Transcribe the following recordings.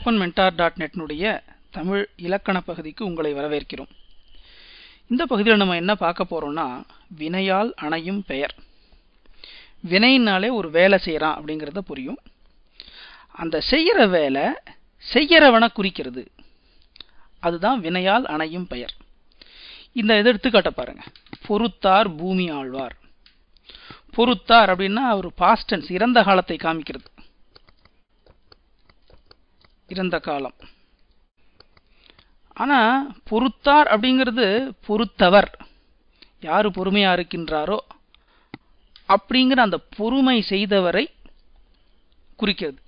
Open mentor dot நெட்னுடைய தமிழ் இலக்கண பகுதிக்கு உங்களை வரவேற்கிறோம். இந்த பகுதியில் நம்ம என்ன பார்க்க போறோம்னா வினையால் அணையும் பெயர். வினைனாலே ஒரு வேலை செய்கிறான் அப்படிங்கிறத புரியும். அந்த செய்கிற வேலை செய்கிறவனை குறிக்கிறது. அதுதான் வினையால் அணையும் பெயர். இந்த இதை எடுத்துக்காட்ட பாருங்க. பொறுத்தார் பூமி ஆழ்வார். பொறுத்தார் அப்படின்னா அவர் பாஸ்டன்ஸ் இறந்த காலத்தை காமிக்கிறது. இருந்த காலம். ஆனா பொறுத்தார் அப்படிங்கிறது பொறுத்தவர். யாரு பொறுமையா இருக்கின்றாரோ அப்படிங்கிற அந்த பொறுமை செய்தவரை குறிக்கிறது.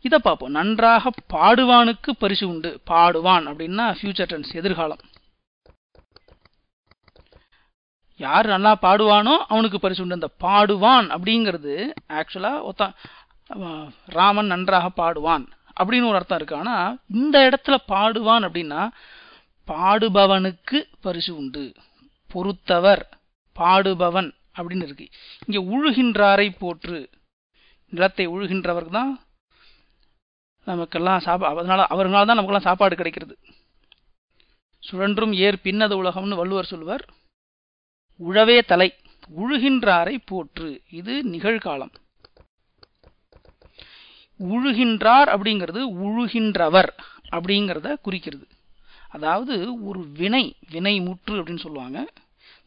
இதை பார்ப்போம். நன்றாக பாடுவானுக்கு பரிசு உண்டு. பாடுவான் அப்படின்னா ஃபியூச்சர் டென்ஸ் எதிர்காலம். யார் நல்லா பாடுவானோ அவனுக்கு பரிசு உண்டு. அந்த பாடுவான் அப்படிங்கிறது ஆக்சுவலா ஒருத்தன் ராமன் நன்றாக பாடுவான் அப்படின்னு ஒரு அர்த்தம் இருக்கு. ஆனா இந்த இடத்துல பாடுவான் அப்படின்னா பாடுபவனுக்கு பரிசு உண்டு. பொறுத்தவர் பாடுபவன் அப்படின்னு இருக்கு. இங்க உழுகின்றாரை போற்று. நிலத்தை உழுகின்றவருக்கு தான் நமக்கெல்லாம் சாப்பா அதனால அவர்களால் தான் நமக்கெல்லாம் சாப்பாடு கிடைக்கிறது. சுழன்றும் ஏர் பின்னது உலகம்னு வள்ளுவர் சொல்வர் உழவே தலை உழுகின்றாரை போற்று. இது நிகழ்காலம். உழுகின்றார் அப்படிங்கிறது உழுகின்றவர் அப்படிங்கிறத குறிக்கிறது. அதாவது ஒரு வினை வினை முற்று அப்படின்னு சொல்லுவாங்க.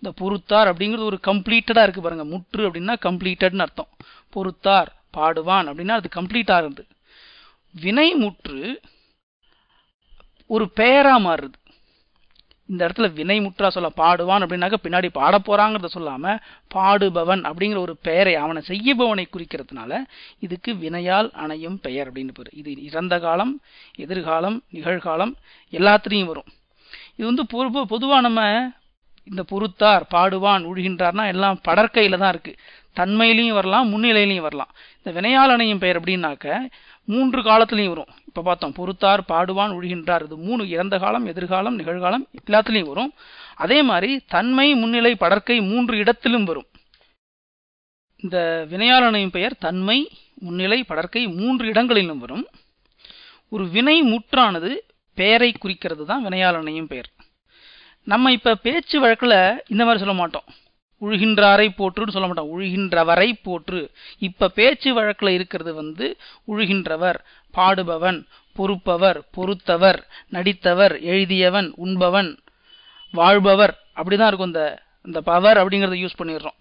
இந்த பொறுத்தார் அப்படிங்கிறது ஒரு கம்ப்ளீட்டடாக இருக்குது பாருங்க. முற்று அப்படின்னா கம்ப்ளீட்டட்னு அர்த்தம். பொறுத்தார் பாடுவான் அப்படின்னா அது கம்ப்ளீட் ஆகுது வினை முற்று ஒரு பெயராக மாறுது. இந்த இடத்துல வினை முற்றா சொல்ல பாடுவான் அப்படின்னாக்க பின்னாடி பாட சொல்லாமல் பாடுபவன் அப்படிங்கிற ஒரு பெயரை அவனை செய்யபவனை குறிக்கிறதுனால இதுக்கு வினையால் அணையும் பெயர் அப்படின்னு பேர். இது இறந்த காலம் எதிர்காலம் நிகழ்காலம் எல்லாத்துலேயும் வரும். இது வந்து பொதுவாக நம்ம இந்த பொறுத்தார் பாடுவான் உழுகின்றார்னா எல்லாம் படற்கையில் தான் இருக்குது தன்மையிலையும் வரலாம் முன்னிலையிலையும் வரலாம். இந்த வினையால் அணையும் பெயர் அப்படின்னாக்க மூன்று காலத்துலேயும் வரும். இப்போ பார்த்தோம் பொறுத்தார் பாடுவான் உழுகின்றார். இது மூணு இறந்த காலம் எதிர்காலம் நிகழ்காலம் எல்லாத்துலேயும் வரும். அதே மாதிரி தன்மை முன்னிலை படற்கை மூன்று இடத்திலும் வரும். இந்த வினையாளனையும் பெயர் தன்மை முன்னிலை படற்கை மூன்று இடங்களிலும் வரும். ஒரு வினை முற்றானது பெயரை குறிக்கிறது தான் வினையாளனையும் பெயர். நம்ம இப்போ பேச்சு வழக்கில் இந்த மாதிரி சொல்ல மாட்டோம். உழுகின்றாரை போற்றுன்னு சொல்ல மாட்டோம். உழுகின்றவரை போற்று. இப்ப பேச்சு வழக்கில் இருக்கிறது வந்து உழுகின்றவர் பாடுபவன் பொறுப்பவர் பொறுத்தவர் நடித்தவர் எழுதியவன் உண்பவன் வாழ்பவர் அப்படிதான் இருக்கும் இந்த இந்த பவர் அப்படிங்கிறத யூஸ் பண்ணிடுறோம்.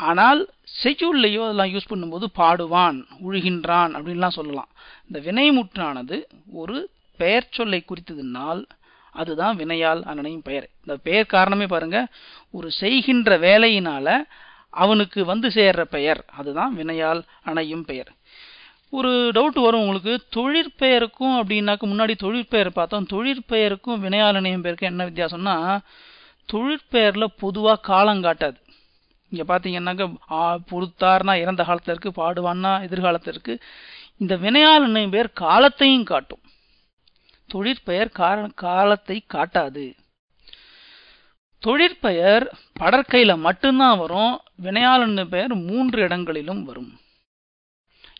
ஆனால் செய்யுள்ளையோ அதெல்லாம் யூஸ் பண்ணும்போது பாடுவான் உழுகின்றான் அப்படின்லாம் சொல்லலாம். இந்த வினைமுற்றானது ஒரு பெயர் சொல்லை குறித்ததுனால் அதுதான் வினையால் அண்ணனையும் பெயர். இந்த பெயர் காரணமே பாருங்க ஒரு செய்கின்ற வேலையினால அவனுக்கு வந்து சேர்ற பெயர். அதுதான் வினையால் அணையும் பெயர். ஒரு டவுட் வரும் உங்களுக்கு தொழிற்பெயருக்கும் அப்படின்னாக்க முன்னாடி தொழிற்பெயர் பார்த்தோம். தொழிற்பெயருக்கும் வினையால் அணையும் பெயருக்கும் என்ன வித்தியாசம்னா தொழிற்பெயரில் பொதுவாக காலம் காட்டாது. இங்கே பார்த்தீங்கன்னாக்கா பொறுத்தார்னா இறந்த காலத்தில் இருக்குது பாடுவான்னா எதிர்காலத்தில் இருக்குது இந்த வினையால் அணையும் பெயர் காலத்தையும் காட்டும். தொழிற்பெயர் காலத்தை காட்டாது. தொழிற்பெயர் படற்கையில் மட்டும்தான் வரும் வினையாளன் பெயர் மூன்று இடங்களிலும் வரும்.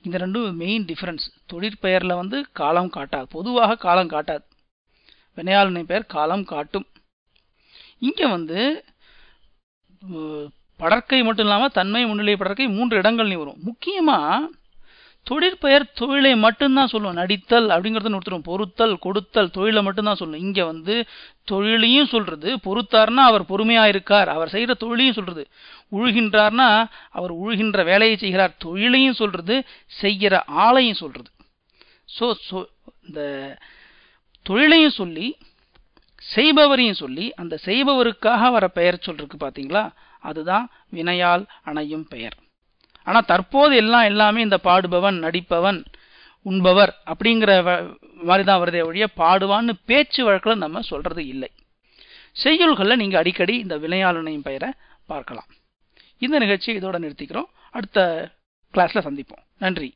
இந்த ரெண்டும் மெயின் டிஃப்ரென்ஸ் தொழிற்பெயரில் வந்து காலம் காட்டாது பொதுவாக காலம் காட்டாது. வினையாளனை பெயர் காலம் காட்டும். இங்கே வந்து படற்கை மட்டும் இல்லாமல் தன்மை முன்னிலை படற்கை மூன்று இடங்கள்லையும் வரும். முக்கியமாக தொழிற்பெயர் தொழிலை மட்டும்தான் சொல்லும் நடித்தல் அப்படிங்கிறத ஒருத்தரும் பொறுத்தல் கொடுத்தல் தொழிலை மட்டும்தான் சொல்லும் இங்கே வந்து தொழிலையும் சொல்றது. பொறுத்தார்னா அவர் பொறுமையாக இருக்கார். அவர் செய்கிற தொழிலையும் சொல்றது. உழுகின்றார்னா அவர் உழுகின்ற வேலையை செய்கிறார். தொழிலையும் சொல்றது. செய்கிற ஆளையும் சொல்றது. சோ இந்த தொழிலையும் சொல்லி செய்பவரையும் சொல்லி அந்த செய்பவருக்காக வர பெயர் சொல்றதுக்கு பார்த்தீங்களா அதுதான் வினையால் அணையும் பெயர். ஆனால் தற்போது எல்லாம் எல்லாமே இந்த பாடுபவன் நடிப்பவன் உண்பவர் அப்படிங்கிற மாதிரிதான் வருதே ஒழிய பாடுவான்னு பேச்சு வழக்கில் நம்ம சொல்கிறது இல்லை. செய்யுள்களில் நீங்கள் அடிக்கடி இந்த வினையாளனையும் பெயரை பார்க்கலாம். இந்த நிகழ்ச்சியை இதோட நிறுத்திக்கிறோம். அடுத்த கிளாஸில் சந்திப்போம். நன்றி.